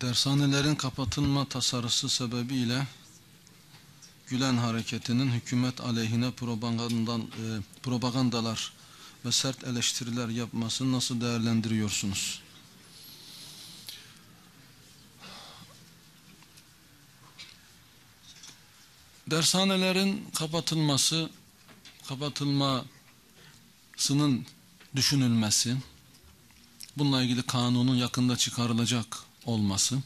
Dershanelerin kapatılma tasarısı sebebiyle Gülen hareketinin hükümet aleyhine propagandan, e, propagandalar ve sert eleştiriler yapmasını nasıl değerlendiriyorsunuz? Dershanelerin kapatılması, kapatılmasının düşünülmesi, bununla ilgili kanunun yakında çıkarılacak olması,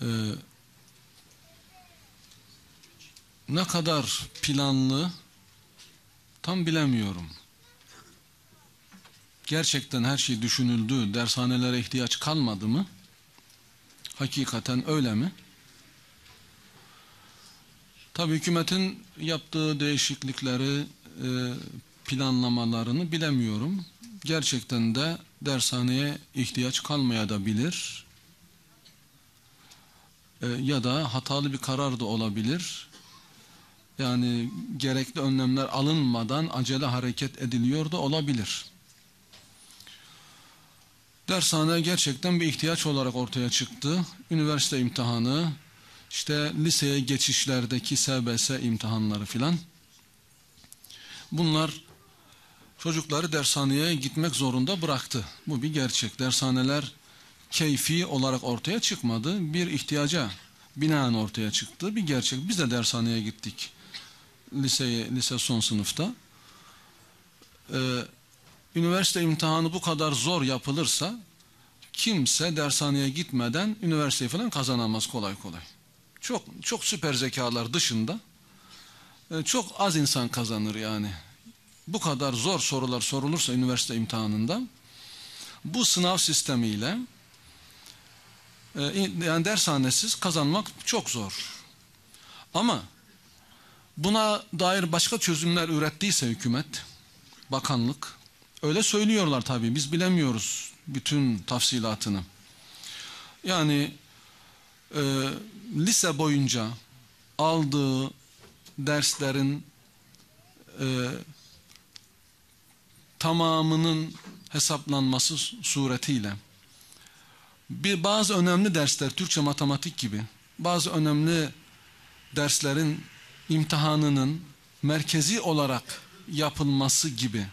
e, ne kadar planlı tam bilemiyorum. Gerçekten her şey düşünüldü, dershanelere ihtiyaç kalmadı mı? Hakikaten öyle mi? Tabii hükümetin yaptığı değişiklikleri, e, planlamalarını bilemiyorum. Gerçekten de dershaneye ihtiyaç kalmaya da bilir. E, ya da hatalı bir karar da olabilir. Yani gerekli önlemler alınmadan acele hareket ediliyor da olabilir. Dershane gerçekten bir ihtiyaç olarak ortaya çıktı. Üniversite imtihanı, işte liseye geçişlerdeki SBS imtihanları filan. Bunlar çocukları dershaneye gitmek zorunda bıraktı. Bu bir gerçek. Dershaneler keyfi olarak ortaya çıkmadı. Bir ihtiyaca binaen ortaya çıktı. Bir gerçek. Biz de dershaneye gittik. Liseye, lise son sınıfta. Ee, üniversite imtihanı bu kadar zor yapılırsa kimse dershaneye gitmeden üniversiteyi falan kazanamaz kolay kolay. Çok çok süper zekalar dışında e, çok az insan kazanır yani. Bu kadar zor sorular sorulursa üniversite imtihanında bu sınav sistemiyle e, yani dershanesiz kazanmak çok zor. Ama buna dair başka çözümler ürettiyse hükümet, bakanlık öyle söylüyorlar tabii biz bilemiyoruz bütün tafsilatını. Yani e, lise boyunca aldığı derslerin e, tamamının hesaplanması suretiyle. Bir bazı önemli dersler Türkçe matematik gibi bazı önemli derslerin imtihanının merkezi olarak yapılması gibi.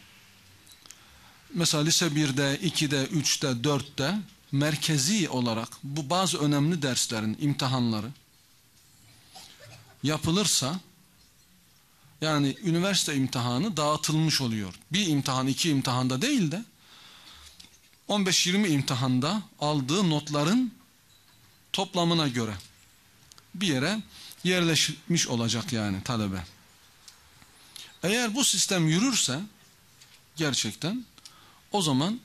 Mesela lise 1'de, 2'de, 3'te, 4'te merkezi olarak bu bazı önemli derslerin imtihanları yapılırsa yani üniversite imtihanı dağıtılmış oluyor. Bir imtihan iki imtihanda değil de 15-20 imtihanda aldığı notların toplamına göre bir yere yerleşmiş olacak yani talebe. Eğer bu sistem yürürse gerçekten o zaman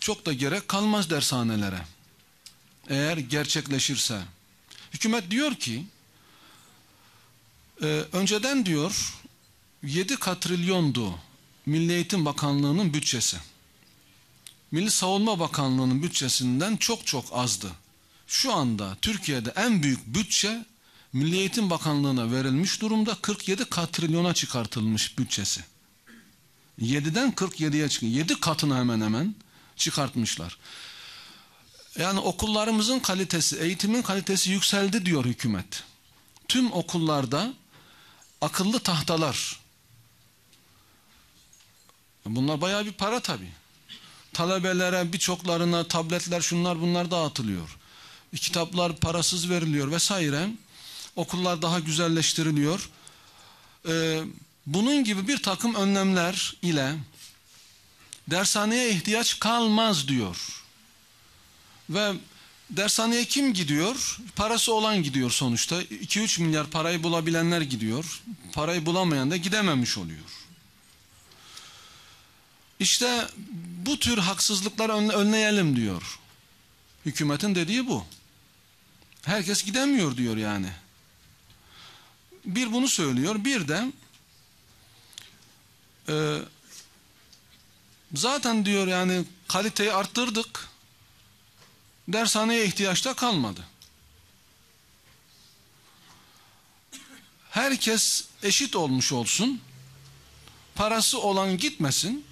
çok da gerek kalmaz dershanelere. Eğer gerçekleşirse. Hükümet diyor ki e, önceden diyor 7 katrilyondu Milli Eğitim Bakanlığı'nın bütçesi. Milli Savunma Bakanlığı'nın bütçesinden çok çok azdı. Şu anda Türkiye'de en büyük bütçe Milli Eğitim Bakanlığı'na verilmiş durumda 47 katrilyona çıkartılmış bütçesi. 7'den 47'ye çıkıyor. 7 katını hemen hemen çıkartmışlar. Yani okullarımızın kalitesi, eğitimin kalitesi yükseldi diyor hükümet. Tüm okullarda akıllı tahtalar. Bunlar bayağı bir para tabii. Talebelere birçoklarına tabletler şunlar bunlar dağıtılıyor. Kitaplar parasız veriliyor vesaire. Okullar daha güzelleştiriliyor. Ee, bunun gibi bir takım önlemler ile dershaneye ihtiyaç kalmaz diyor. Ve dershaneye kim gidiyor? Parası olan gidiyor sonuçta. 2-3 milyar parayı bulabilenler gidiyor. Parayı bulamayan da gidememiş oluyor. İşte bu tür haksızlıkları önleyelim diyor. Hükümetin dediği bu. Herkes gidemiyor diyor yani. Bir bunu söylüyor. Bir de e, zaten diyor yani kaliteyi arttırdık. Dershaneye ihtiyaç da kalmadı. Herkes eşit olmuş olsun. Parası olan gitmesin.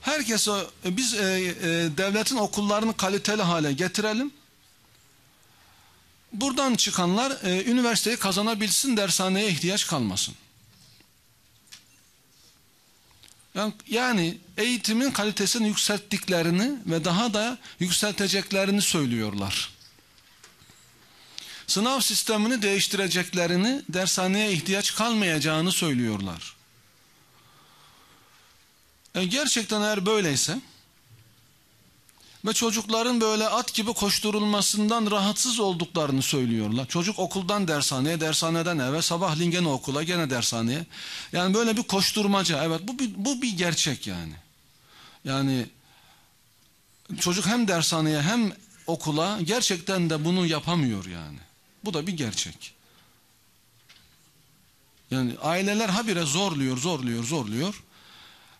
Herkese biz e, e, devletin okullarını kaliteli hale getirelim. Buradan çıkanlar e, üniversiteyi kazanabilsin, dershaneye ihtiyaç kalmasın. Yani, yani eğitimin kalitesini yükselttiklerini ve daha da yükselteceklerini söylüyorlar. Sınav sistemini değiştireceklerini, dershaneye ihtiyaç kalmayacağını söylüyorlar. E gerçekten eğer böyleyse ve çocukların böyle at gibi koşturulmasından rahatsız olduklarını söylüyorlar. Çocuk okuldan dershaneye, dershaneden eve, sabahleyin gene okula, gene dershaneye. Yani böyle bir koşturmaca. Evet bu bir, bu bir gerçek yani. Yani çocuk hem dershaneye hem okula gerçekten de bunu yapamıyor yani. Bu da bir gerçek. Yani aileler habire zorluyor, zorluyor, zorluyor.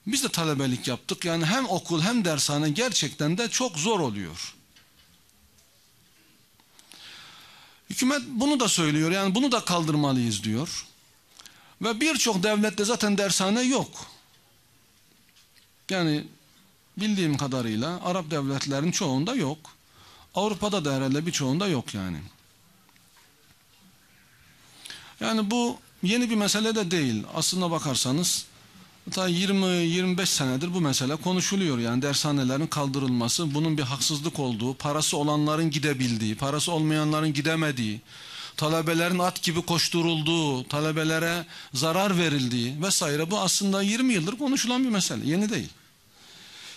Biz de talebelik yaptık. Yani hem okul hem dershane gerçekten de çok zor oluyor. Hükümet bunu da söylüyor. Yani bunu da kaldırmalıyız diyor. Ve birçok devlette zaten dershane yok. Yani bildiğim kadarıyla Arap devletlerin çoğunda yok. Avrupa'da da herhalde birçoğunda yok yani. Yani bu yeni bir mesele de değil. Aslına bakarsanız ta 20-25 senedir bu mesele konuşuluyor. Yani dershanelerin kaldırılması, bunun bir haksızlık olduğu, parası olanların gidebildiği, parası olmayanların gidemediği, talebelerin at gibi koşturulduğu, talebelere zarar verildiği vesaire bu aslında 20 yıldır konuşulan bir mesele. Yeni değil.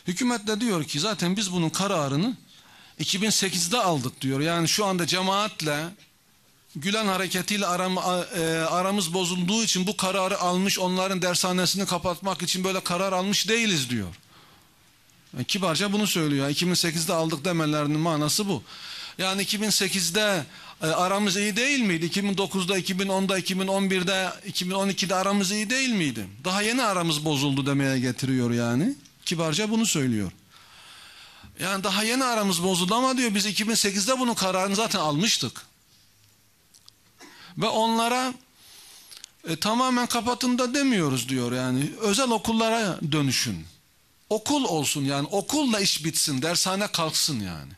Hükümet de diyor ki zaten biz bunun kararını 2008'de aldık diyor. Yani şu anda cemaatle Gülen hareketiyle aram, e, aramız bozulduğu için bu kararı almış onların dershanesini kapatmak için böyle karar almış değiliz diyor. Yani kibarca bunu söylüyor. 2008'de aldık demelerinin manası bu. Yani 2008'de e, aramız iyi değil miydi? 2009'da, 2010'da, 2011'de, 2012'de aramız iyi değil miydi? Daha yeni aramız bozuldu demeye getiriyor yani. Kibarca bunu söylüyor. Yani daha yeni aramız bozuldu ama diyor biz 2008'de bunun kararını zaten almıştık. Ve onlara e, tamamen kapatın da demiyoruz diyor yani. Özel okullara dönüşün. Okul olsun yani okulla iş bitsin, dershane kalksın yani.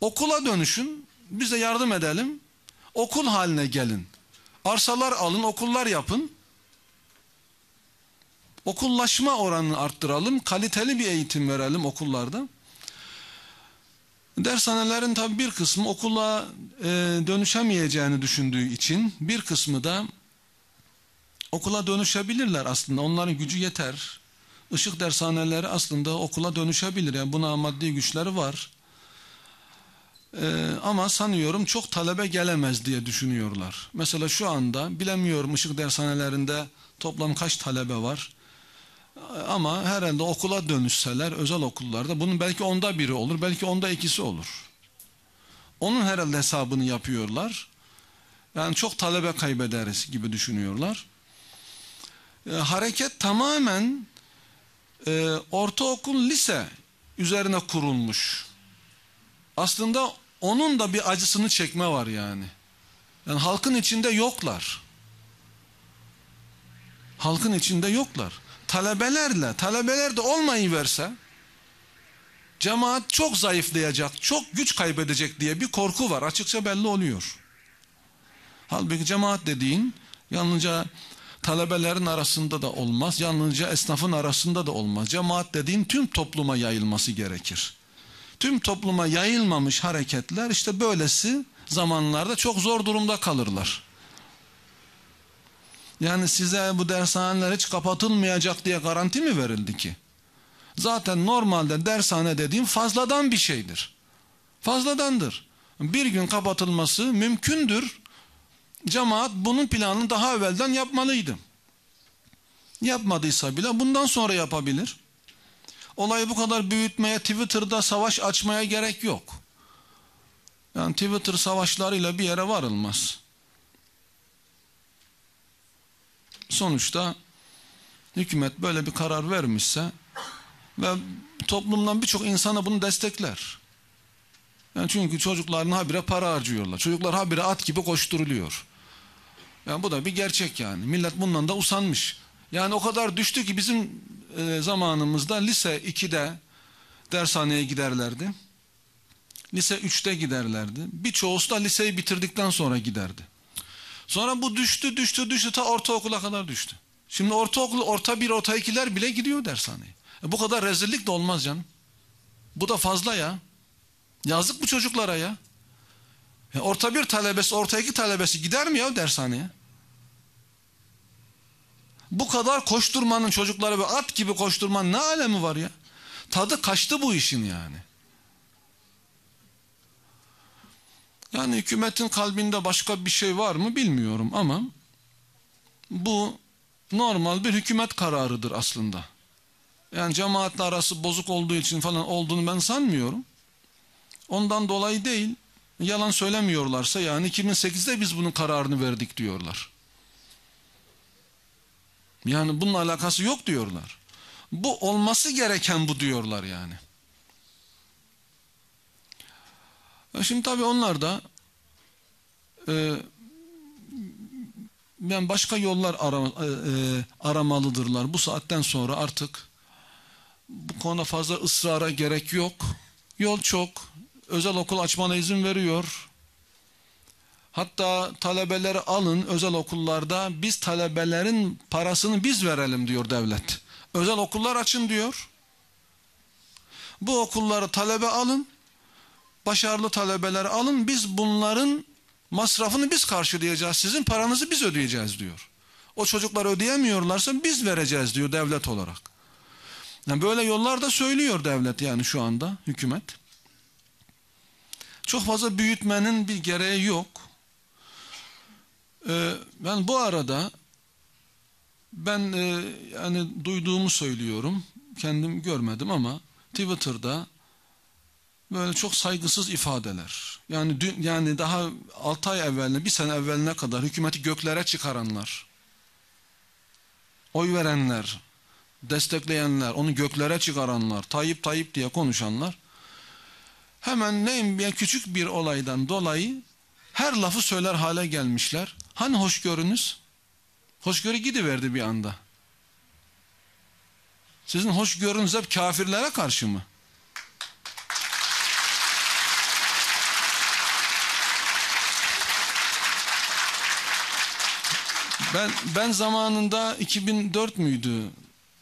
Okula dönüşün, biz de yardım edelim. Okul haline gelin. Arsalar alın, okullar yapın. Okullaşma oranını arttıralım, kaliteli bir eğitim verelim okullarda. Dershanelerin tabi bir kısmı okula e, dönüşemeyeceğini düşündüğü için bir kısmı da okula dönüşebilirler aslında. Onların gücü yeter. Işık dershaneleri aslında okula dönüşebilir. Yani buna maddi güçleri var. Ee, ama sanıyorum çok talebe gelemez diye düşünüyorlar. Mesela şu anda bilemiyorum ışık dershanelerinde toplam kaç talebe var. Ama herhalde okula dönüşseler özel okullarda bunun belki onda biri olur belki onda ikisi olur. Onun herhalde hesabını yapıyorlar. Yani çok talebe kaybederiz gibi düşünüyorlar. E, hareket tamamen e, ortaokul lise üzerine kurulmuş. Aslında onun da bir acısını çekme var yani. Yani halkın içinde yoklar. Halkın içinde yoklar talebelerle, talebeler de olmayıverse cemaat çok zayıflayacak, çok güç kaybedecek diye bir korku var. Açıkça belli oluyor. Halbuki cemaat dediğin yalnızca talebelerin arasında da olmaz, yalnızca esnafın arasında da olmaz. Cemaat dediğin tüm topluma yayılması gerekir. Tüm topluma yayılmamış hareketler işte böylesi zamanlarda çok zor durumda kalırlar. Yani size bu dershaneler hiç kapatılmayacak diye garanti mi verildi ki? Zaten normalde dershane dediğim fazladan bir şeydir. Fazladandır. Bir gün kapatılması mümkündür. Cemaat bunun planını daha evvelden yapmalıydı. Yapmadıysa bile bundan sonra yapabilir. Olayı bu kadar büyütmeye, Twitter'da savaş açmaya gerek yok. Yani Twitter savaşlarıyla bir yere varılmaz. Sonuçta hükümet böyle bir karar vermişse ve toplumdan birçok insana bunu destekler. Yani çünkü çocukların habire para harcıyorlar. Çocuklar habire at gibi koşturuluyor. Yani bu da bir gerçek yani. Millet bundan da usanmış. Yani o kadar düştü ki bizim e, zamanımızda lise 2'de dershaneye giderlerdi. Lise 3'te giderlerdi. Birçoğusu da liseyi bitirdikten sonra giderdi. Sonra bu düştü düştü düştü ta ortaokula kadar düştü. Şimdi ortaokul orta bir orta ikiler bile gidiyor dershaneye. E bu kadar rezillik de olmaz canım. Bu da fazla ya. Yazık bu çocuklara ya. ya. Orta bir talebesi orta iki talebesi gider mi ya dershaneye? Bu kadar koşturmanın çocuklara ve at gibi koşturmanın ne alemi var ya? Tadı kaçtı bu işin yani. Yani hükümetin kalbinde başka bir şey var mı bilmiyorum ama bu normal bir hükümet kararıdır aslında. Yani cemaatle arası bozuk olduğu için falan olduğunu ben sanmıyorum. Ondan dolayı değil. Yalan söylemiyorlarsa yani 2008'de biz bunun kararını verdik diyorlar. Yani bununla alakası yok diyorlar. Bu olması gereken bu diyorlar yani. Şimdi tabii onlar da e, yani başka yollar ara, e, e, aramalıdırlar. Bu saatten sonra artık bu konuda fazla ısrara gerek yok. Yol çok. Özel okul açmana izin veriyor. Hatta talebeleri alın özel okullarda biz talebelerin parasını biz verelim diyor devlet. Özel okullar açın diyor. Bu okulları talebe alın. Başarılı talebeleri alın. Biz bunların masrafını biz karşılayacağız. Sizin paranızı biz ödeyeceğiz diyor. O çocuklar ödeyemiyorlarsa biz vereceğiz diyor devlet olarak. Yani böyle yollar da söylüyor devlet yani şu anda hükümet. Çok fazla büyütmenin bir gereği yok. Ee, ben bu arada ben e, yani duyduğumu söylüyorum. Kendim görmedim ama Twitter'da böyle çok saygısız ifadeler. Yani dün, yani daha 6 ay evveline, bir sene evveline kadar hükümeti göklere çıkaranlar, oy verenler, destekleyenler, onu göklere çıkaranlar, Tayyip Tayyip diye konuşanlar hemen neyim bir küçük bir olaydan dolayı her lafı söyler hale gelmişler. Hani hoşgörünüz? Hoşgörü gidiverdi bir anda. Sizin hoşgörünüz hep kafirlere karşı mı? Ben ben zamanında 2004 müydü?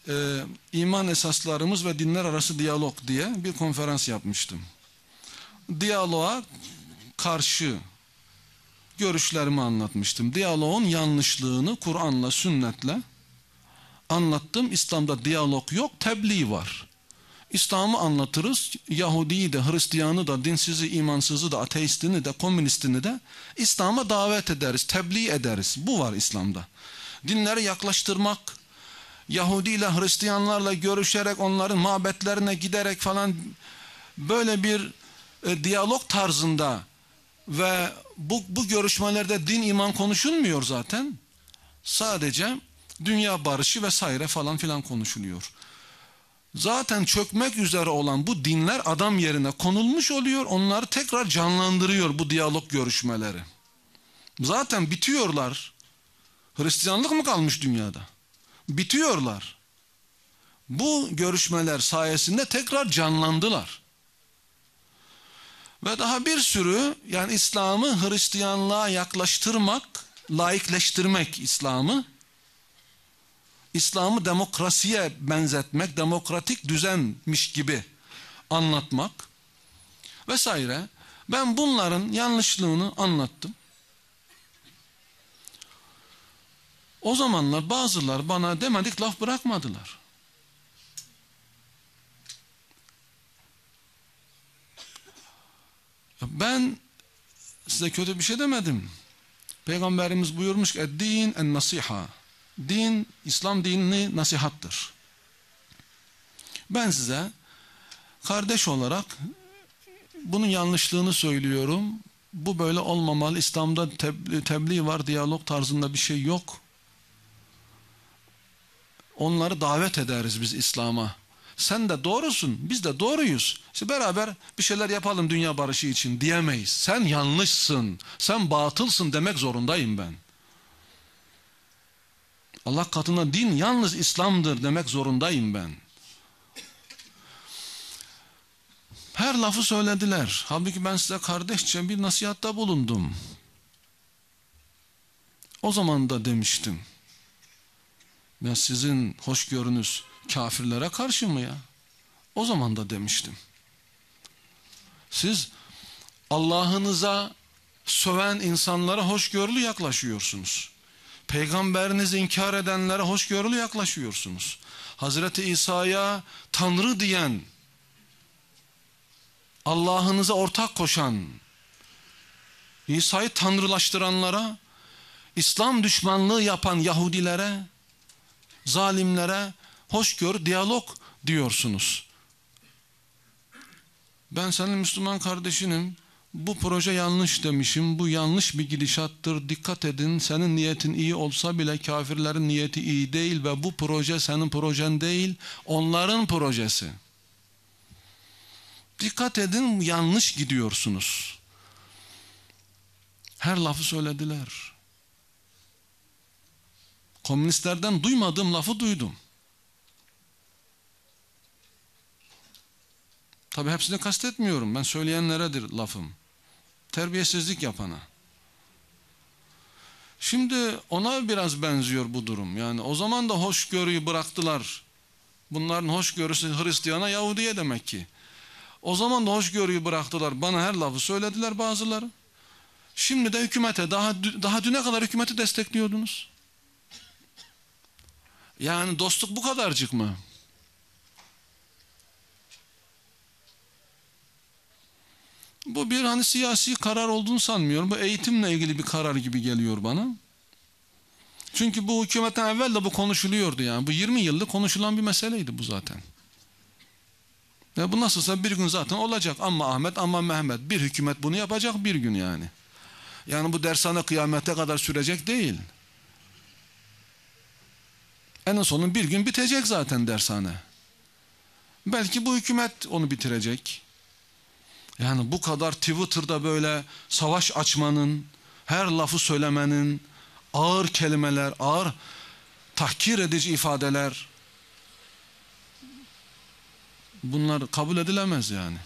Ee, iman esaslarımız ve dinler arası diyalog diye bir konferans yapmıştım. Diyaloğa karşı görüşlerimi anlatmıştım. Diyaloğun yanlışlığını Kur'an'la, sünnetle anlattım. İslam'da diyalog yok, tebliğ var. İslam'ı anlatırız. Yahudi'yi de, Hristiyan'ı da, dinsizi, imansızı da, ateistini de, komünistini de İslam'a davet ederiz, tebliğ ederiz. Bu var İslam'da. Dinleri yaklaştırmak, Yahudi ile Hristiyanlarla görüşerek onların mabetlerine giderek falan böyle bir e, diyalog tarzında ve bu, bu görüşmelerde din iman konuşulmuyor zaten. Sadece dünya barışı vesaire falan filan konuşuluyor. Zaten çökmek üzere olan bu dinler adam yerine konulmuş oluyor. Onları tekrar canlandırıyor bu diyalog görüşmeleri. Zaten bitiyorlar. Hristiyanlık mı kalmış dünyada? Bitiyorlar. Bu görüşmeler sayesinde tekrar canlandılar. Ve daha bir sürü yani İslam'ı Hristiyanlığa yaklaştırmak, laikleştirmek İslam'ı, İslam'ı demokrasiye benzetmek, demokratik düzenmiş gibi anlatmak vesaire. Ben bunların yanlışlığını anlattım. O zamanlar bazılar bana demedik laf bırakmadılar. Ben size kötü bir şey demedim. Peygamberimiz buyurmuş ki din en nasiha. Din, İslam dinini nasihattır. Ben size kardeş olarak bunun yanlışlığını söylüyorum. Bu böyle olmamalı. İslam'da tebliğ, var, diyalog tarzında bir şey yok. Onları davet ederiz biz İslam'a. Sen de doğrusun, biz de doğruyuz. İşte beraber bir şeyler yapalım dünya barışı için diyemeyiz. Sen yanlışsın, sen batılsın demek zorundayım ben. Allah katında din yalnız İslam'dır demek zorundayım ben. Her lafı söylediler. Halbuki ben size kardeşçe bir nasihatta bulundum. O zaman da demiştim. Ya sizin hoşgörünüz kafirlere karşı mı ya? O zaman da demiştim. Siz Allah'ınıza söven insanlara hoşgörülü yaklaşıyorsunuz. Peygamberinizi inkar edenlere hoşgörülü yaklaşıyorsunuz. Hazreti İsa'ya Tanrı diyen, Allah'ınıza ortak koşan, İsa'yı tanrılaştıranlara, İslam düşmanlığı yapan Yahudilere, zalimlere hoşgör, diyalog diyorsunuz. Ben senin Müslüman kardeşinim. Bu proje yanlış demişim. Bu yanlış bir gidişattır. Dikkat edin. Senin niyetin iyi olsa bile kafirlerin niyeti iyi değil ve bu proje senin projen değil, onların projesi. Dikkat edin yanlış gidiyorsunuz. Her lafı söylediler. Komünistlerden duymadığım lafı duydum. Tabi hepsini kastetmiyorum. Ben söyleyenleredir lafım. Terbiyesizlik yapana. Şimdi ona biraz benziyor bu durum. Yani o zaman da hoşgörüyü bıraktılar. Bunların hoşgörüsü Hristiyana Yahudiye demek ki. O zaman da hoşgörüyü bıraktılar. Bana her lafı söylediler bazıları. Şimdi de hükümete daha daha düne kadar hükümeti destekliyordunuz. Yani dostluk bu kadarcık mı? Bu bir hani siyasi karar olduğunu sanmıyorum. Bu eğitimle ilgili bir karar gibi geliyor bana. Çünkü bu hükümetten evvel de bu konuşuluyordu yani. Bu 20 yıllık konuşulan bir meseleydi bu zaten. Ya bu nasılsa bir gün zaten olacak. Ama Ahmet ama Mehmet. Bir hükümet bunu yapacak bir gün yani. Yani bu dershane kıyamete kadar sürecek değil. En sonun bir gün bitecek zaten dershane. Belki bu hükümet onu bitirecek. Yani bu kadar Twitter'da böyle savaş açmanın, her lafı söylemenin, ağır kelimeler, ağır tahkir edici ifadeler bunlar kabul edilemez yani.